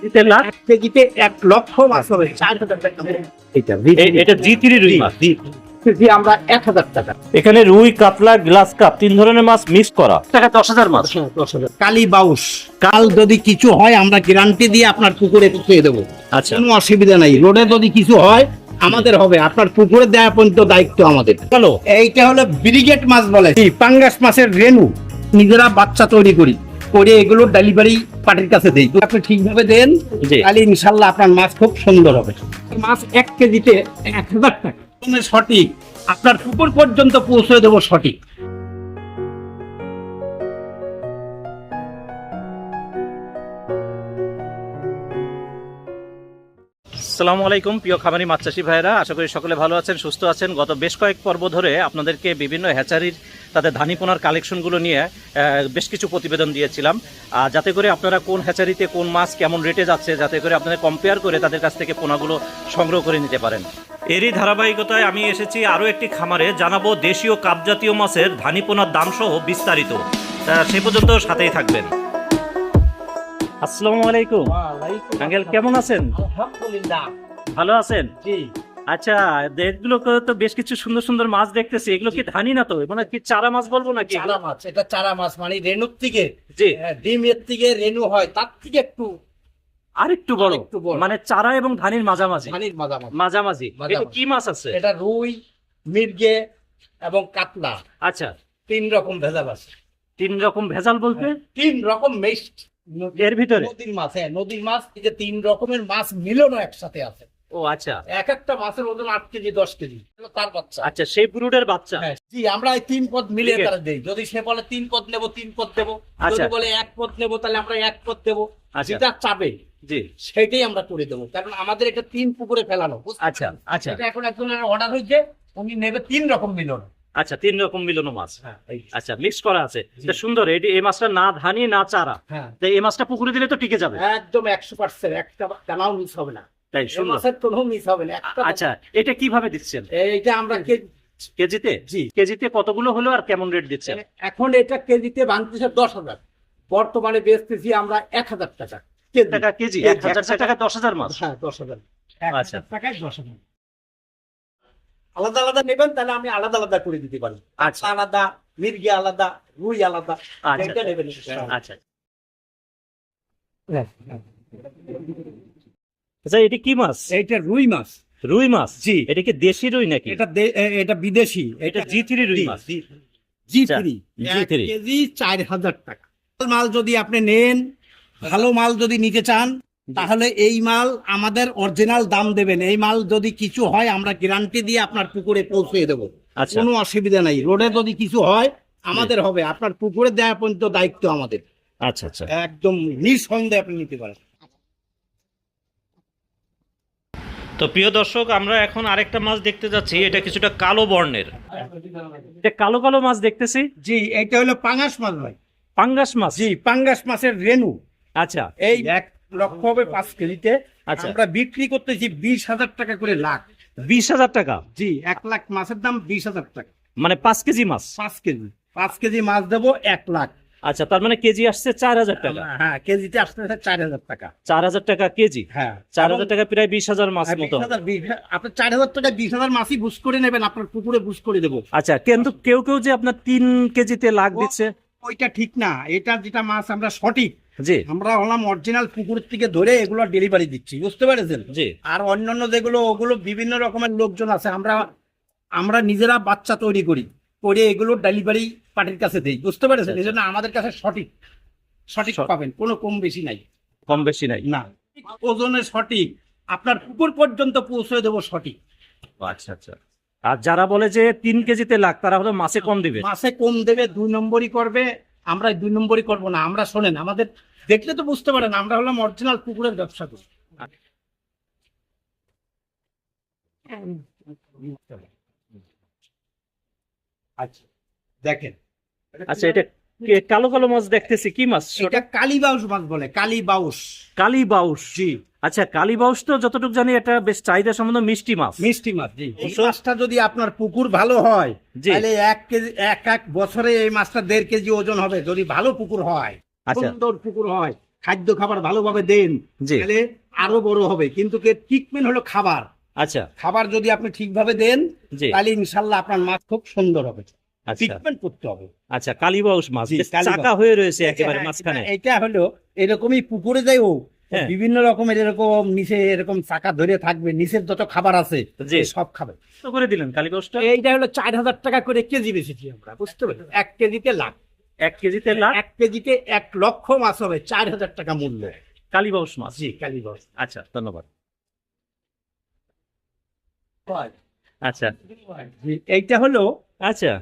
কেজিতে লাখ কেজিতে এক লক্ষ মাছ হবে। চার হাজার টাকা। এটা এটা জি থ্রি রুই মাছ কেজি আমরা এক হাজার টাকা। এখানে রুই কাতলা গ্লাস কাপ তিন ধরনের মাছ মিক্স করা। টাকা দশ হাজার মাছ দশ হাজার। কালি বাউস কাল যদি কিছু হয় আমরা গ্যারান্টি দিয়ে আপনার পুকুরে পৌঁছে দেবো। আচ্ছা। কোনো অসুবিধা নাই। রোডে যদি কিছু হয় আমাদের হবে। আপনার পুকুরে দেওয়া পর্যন্ত দায়িত্ব আমাদের। হ্যালো এইটা হলো ব্রিগেড মাছ বলে। পাঙ্গাস মাছের রেনু নিজেরা বাচ্চা তৈরি করি। করে এগুলো ডেলিভারি পার্টির কাছে দেই। আপনি ঠিকভাবে দেন। তাহলে ইনশাল্লাহ আপনার মাছ খুব সুন্দর হবে। মাছ এক কেজিতে এক হাজার টাকা। সঠিক। আপনার পুকুর পর্যন্ত পৌঁছে দেবো সঠিক। আসসালামু আলাইকুম, প্রিয় খামারি মাছ চাষি ভাইরা আশা করি সকলে ভালো আছেন, সুস্থ আছেন। গত বেশ কয়েক পর্ব ধরে আপনাদেরকে বিভিন্ন হ্যাচারির তাদের ধানিপোনার কালেকশনগুলো নিয়ে বেশ কিছু প্রতিবেদন দিয়েছিলাম। আর যাতে করে আপনারা কোন হ্যাচারিতে কোন মাছ কেমন রেটে যাচ্ছে, যাতে করে আপনারা কম্পেয়ার করে তাদের কাছ থেকে পোনাগুলো সংগ্রহ করে নিতে পারেন। এরই ধারাবাহিকতায় আমি এসেছি আরও একটি খামারে, জানাব দেশীয় কাপজাতীয় মাছের ধানিপোনার দাম সহ বিস্তারিত। সে পর্যন্ত সাথেই থাকবেন। আসসালামু আলাইকুম। আঙ্কেল কেমন আছেন? আলহামদুলিল্লাহ। ভালো আছেন? জি। আচ্ছা এগুলো তো বেশ কিছু সুন্দর সুন্দর মাছ দেখতেছি। এগুলো কি ধানি না তো? মানে কি চারা মাছ বলব নাকি চারা মাছ এটা চারা মাছ মানে রেনুর থেকে। জি। ডিমের থেকে রেনু হয় তার থেকে একটু বড়? আরেকটু বড়। মানে চারা এবং ধানির মাঝামাঝি? মাঝামাঝি। মাঝামাঝি। মাঝামাঝি। এটা কি মাছ আছে? এটা রুই মির্গে এবং কাতলা। আচ্ছা। তিন রকম ভেজাল আছে। তিন রকম ভেজাল বলতে? তিন রকম মিক্সড। এর ভিতরে? নদীর মাছ হ্যাঁ নদীর মাছ এই যে তিন রকমের মাছ মিলনও একসাথে আছে। ও আচ্ছা। এক একটা মাছের ওজন আট কেজি দশ কেজি। তার বাচ্চা। আচ্ছা সেই ব্রুডের বাচ্চা? হ্যাঁ, জি আমরা এই তিন পদ মিলিয়ে তারা দেই। যদি সে বলে তিন পদ নেব তিন পদ দেবো। আচ্ছা। যদি বলে এক পদ নেব তাহলে আমরা এক পদ দেবো। আচ্ছা। যেটা চাবে জি। সেটাই আমরা করে দেবো। কারণ আমাদের এটা তিন পুকুরে ফেলানো আচ্ছা আচ্ছা। এটা এখন একজনের অর্ডার হয়েছে উনি নেবে তিন রকম মিলন। আচ্ছা তিন রকম মিলনো মাছ। হ্যাঁ আচ্ছা মিক্স করা আছে। সুন্দর এটি এই মাছটা না ধানি না চারা। হ্যাঁ। এই মাছটা পুকুরে দিলে তো টিকে যাবে। একদম একশো পার্সেন্ট একটা দানাও মিস হবে না। তাই সুন্দর। কোনো মিস হবে না আচ্ছা এটা কীভাবে দিচ্ছেন? এইটা আমরা কেজিতে? জি। কেজিতে কতগুলো হলো আর কেমন রেট দিচ্ছেন? এখন এটা কেজিতে বাংলাদেশে দশ হাজার। বর্তমানে বেচতেছি আমরা এক হাজার টাকা। টাকা কেজি? কেজি, এক হাজার একশো টাকা দশ হাজার মাছ? হ্যাঁ দশ হাজার। আচ্ছা। টাকায় দশ হাজার। আলাদা আলাদা নেবেন তাহলে আমি আলাদা আলাদা করে দিতে পারি। আচ্ছা। আলাদা মির্গি আলাদা রুই আলাদা আচ্ছা। নেবেন আচ্ছা। আচ্ছা এটা কি মাছ? এইটা রুই মাছ। রুই মাছ? জি। এটা কি দেশি রুই নাকি? এটা দে- এটা বিদেশি। এটা জি থ্রি রুই মাছ। জি। আচ্ছা, থ্রি। কেজি চার হাজার টাকা। মাল যদি আপনি নেন ভালো মাল যদি নিতে চান তাহলে এই মাল আমাদের অরিজিনাল দাম দেবেন। এই মাল যদি কিছু হয় আমরা গ্যারান্টি দিয়ে আপনার পুকুরে পৌঁছে দেবো। আচ্ছা। কোনো অসুবিধা নাই। রোডে যদি কিছু হয় আমাদের হবে। আপনার পুকুরে দেওয়া পর্যন্ত দায়িত্ব আমাদের। আচ্ছা আচ্ছা। একদম নিঃসন্দেহে আপনি নিতে পারেন। তো প্রিয় দর্শক আমরা এখন আরেকটা মাছ দেখতে যাচ্ছি। এটা কিছুটা কালো বর্ণের। এটা কালো কালো মাছ দেখতেছি? জি এটা হলো পাঙ্গাস মাছ ভাই। পাঙ্গাস মাছ? জি পাঙ্গাস মাছের রেনু আচ্ছা। এই এক লক্ষ হবে পাঁচ কেজিতে। আচ্ছা। আমরা বিক্রি করতেছি বিশ হাজার টাকা করে লাখ। বিশ হাজার টাকা? জি এক লাখ মাছের দাম বিশ হাজার টাকা। মানে পাঁচ কেজি মাছ? পাঁচ কেজি। পাঁচ কেজি মাছ দেবো এক লাখ। আচ্ছা তার মানে কেজি আসছে চার হাজার টাকা। হ্যাঁ কেজিতে আসতে চার হাজার টাকা। চার হাজার টাকা কেজি? হ্যাঁ। চার হাজার টাকা প্রায় বিশ হাজার মাছ হ্যাঁ, মতো হাজার- আপনার চার হাজার টাকা বিশ হাজার মাছই বুঝ করে নেবেন আপনার পুকুরে বুঝ করে দেবো। আচ্ছা কিন্তু কেউ কেউ যে আপনার তিন কেজিতে লাখ দিচ্ছে? ওইটা ঠিক না। এটা যেটা মাছ আমরা সঠিক জি। আমরা হলাম অরিজিনাল পুকুর থেকে ধরে এগুলো ডেলিভারি দিচ্ছি বুঝতে পেরেছেন? জি। আর অন্যান্য যেগুলো ওগুলো বিভিন্ন রকমের লোকজন আছে আমরা আমরা নিজেরা বাচ্চা তৈরি করি করে এগুলো ডেলিভারি পার্টির কাছে দেই বুঝতে পেরেছেন? এই জন্য আমাদের কাছে সঠিক সঠিক। পাবেন কোনো কম বেশি নাই। কম বেশি নাই। না ওজনে সঠিক আপনার পুকুর পর্যন্ত পৌঁছে দেবো সঠিক। আচ্ছা আচ্ছা। আর যারা বলে যে তিন কেজিতে লাখ তারা হলো মাসে কম দেবে? মাসে কম দেবে দুই নম্বরই করবে আমরা দুই নম্বরই করব না। আমরা শোনেন আমাদের দেখলে তো বুঝতে পারেন আমরা হলাম অরিজিনাল পুকুরের ব্যবসা করি। আচ্ছা দেখেন। আচ্ছা এটা কালো কালো মাছ দেখতেছি কি মাছ? এটা কালীবাউস মাছ বলে কালী বাউস জি। আচ্ছা কালীবাউস তো যতটুকু জানি এটা বেশ চাহিদা সম্বন্ধ মিষ্টি মাছ। মিষ্টি মাছ জি। এই মাছটা যদি আপনার পুকুর ভালো হয় তাহলে এক কেজি এক এক বছরে এই মাছটা দেড় কেজি ওজন হবে যদি ভালো পুকুর হয়। সুন্দর পুকুর হয় খাদ্য খাবার ভালোভাবে দেন তাহলে আরও বড় হবে। কিন্তু ট্রিটমেন্ট হলো খাবার। আচ্ছা। খাবার যদি আপনি ঠিকভাবে দেন তাহলে ইনশাল্লাহ আপনার মাছ খুব সুন্দর হবে। আচ্ছা। ট্রিটমেন্ট করতে হবে। আচ্ছা কালীবাউস মাছ বেশ। চাকা হয়ে রয়েছে একেবারে মাঝখানে। এটা- হলো এরকমই পুকুরে যাই ও হ্যাঁ। বিভিন্ন রকমের এরকম নিচে এরকম চাকা ধরে থাকবে নিচের যত খাবার আছে সব খাবে। করে দিলেন কালীবাউসটা? এইটা হলো চার হাজার টাকা করে কেজি বেশিছি আমরা বুঝতে পারলেন এক কেজিতে লাখ। এক কেজিতে এক কেজিতে এক লক্ষ মাছ হবে চার হাজার টাকা মূল্য। কালীবাউস মাছ? জি কালীগঞ্জ আচ্ছা ধন্যবাদ। আচ্ছা। এইটা হলো আচ্ছা।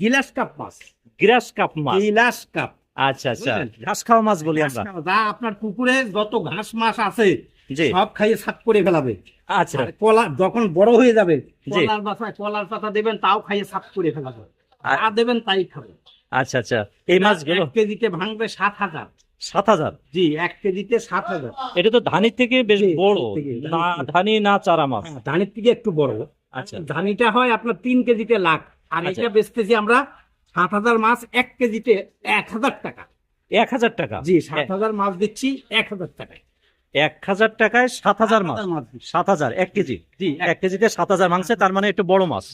গিলাস কাপ মাছ। গ্রাস কাপ মাছ? গিলাস কাপ। আচ্ছা আচ্ছা। ঘাস খাওয়া মাছ বলি আমরা। যা আপনার পুকুরে যত ঘাস মাছ আছে সব খাইয়ে সাত করে ফেলাবে। আচ্ছা। কলা যখন বড় হয়ে যাবে। কলার বাসায় কলার পাতা দেবেন তাও খাইয়ে সাফ করে ফেলাবে। যা দেবেন তাই খাবে আচ্ছা আচ্ছা। এই মাছগুলো? কেজিতে ভাঙবে সাত হাজার। সাত হাজার? জি এক কেজিতে সাত হাজার। এটা তো ধানের থেকে বেশ বড়। না ধানি না চারা মাছ? হ্যাঁ, ধানের থেকে একটু বড়। আচ্ছা। ধানিটা হয় আপনার তিন কেজিতে লাখ। আর আচ্ছা। এটা বেচতেছি আমরা সাত হাজার মাছ এক কেজিতে এক হাজার টাকা। এক হাজার টাকা? জি সাত হাজার মাছ দিচ্ছি এক হাজার টাকায়। এক হাজার টাকায় সাত হাজার মাছ সাত হাজার এক কেজি? জি এক কেজিতে সাত হাজার মাংসে তার মানে একটু বড় মাছ।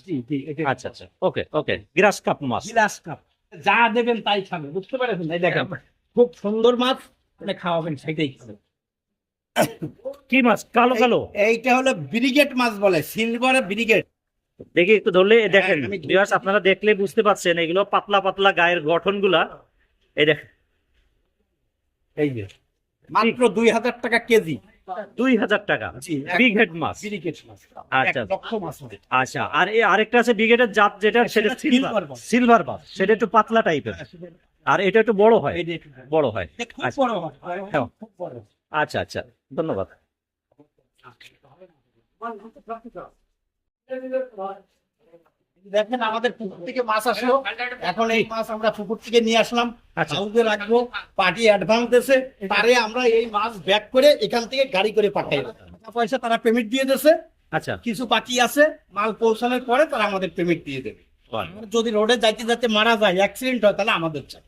এটা আচ্ছা আচ্ছা। Okay okay. গ্রাস কাপ মাছ। গিলাস কাপ। যা দেবেন তাই খাবে বুঝতে পারছেন? এই দেখেন খুব সুন্দর মাছ মানে খাওয়াবেন সেটাই কি মাছ? কালো কালো? এইটা হলো ব্রিগেড মাছ বলে সিলভার ব্রিগেড। দেখি একটু ধরলে দেখেন হ্যাঁ, আমি আপনারা দেখলে বুঝতে পারছেন এগুলো পাতলা পাতলা গায়ের গঠনগুলা। এই দেখেন। এই যে মাত্র দুই হাজার টাকা কেজি দুই হাজার টাকা বিগ হেড মাছ আচ্ছা। আচ্ছা আর এই আরেকটা আছে ব্রিগেডের জাত যেটা সেটা সিলভার মাছ। সেটা একটু পাতলা টাইপের আর এটা একটু বড় হয় বড় হয় আচ্ছা। হয় হ্যাঁ। আচ্ছা আচ্ছা ধন্যবাদ দেখেন আমাদের পুকুর থেকে মাছ আসলো এখন এই মাছ আমরা পুকুর থেকে নিয়ে আসলাম আচ্ছা। হাউসে রাখব পার্টি অ্যাডভান্স তারে আমরা এই মাছ ব্যাক করে এখান থেকে গাড়ি করে পাঠাই টাকা পয়সা তারা পেমেন্ট দিয়ে আচ্ছা। কিছু বাকি আছে মাল পৌঁছানোর পরে তারা আমাদের পেমেন্ট দিয়ে দেবে। যদি রোডে যাইতে যাইতে মারা যায় অ্যাক্সিডেন্ট হয় তাহলে আমাদের চাই।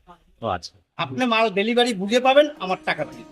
আচ্ছা। আপনি মাল ডেলিভারি বুঝে পাবেন আমার টাকা দিয়ে।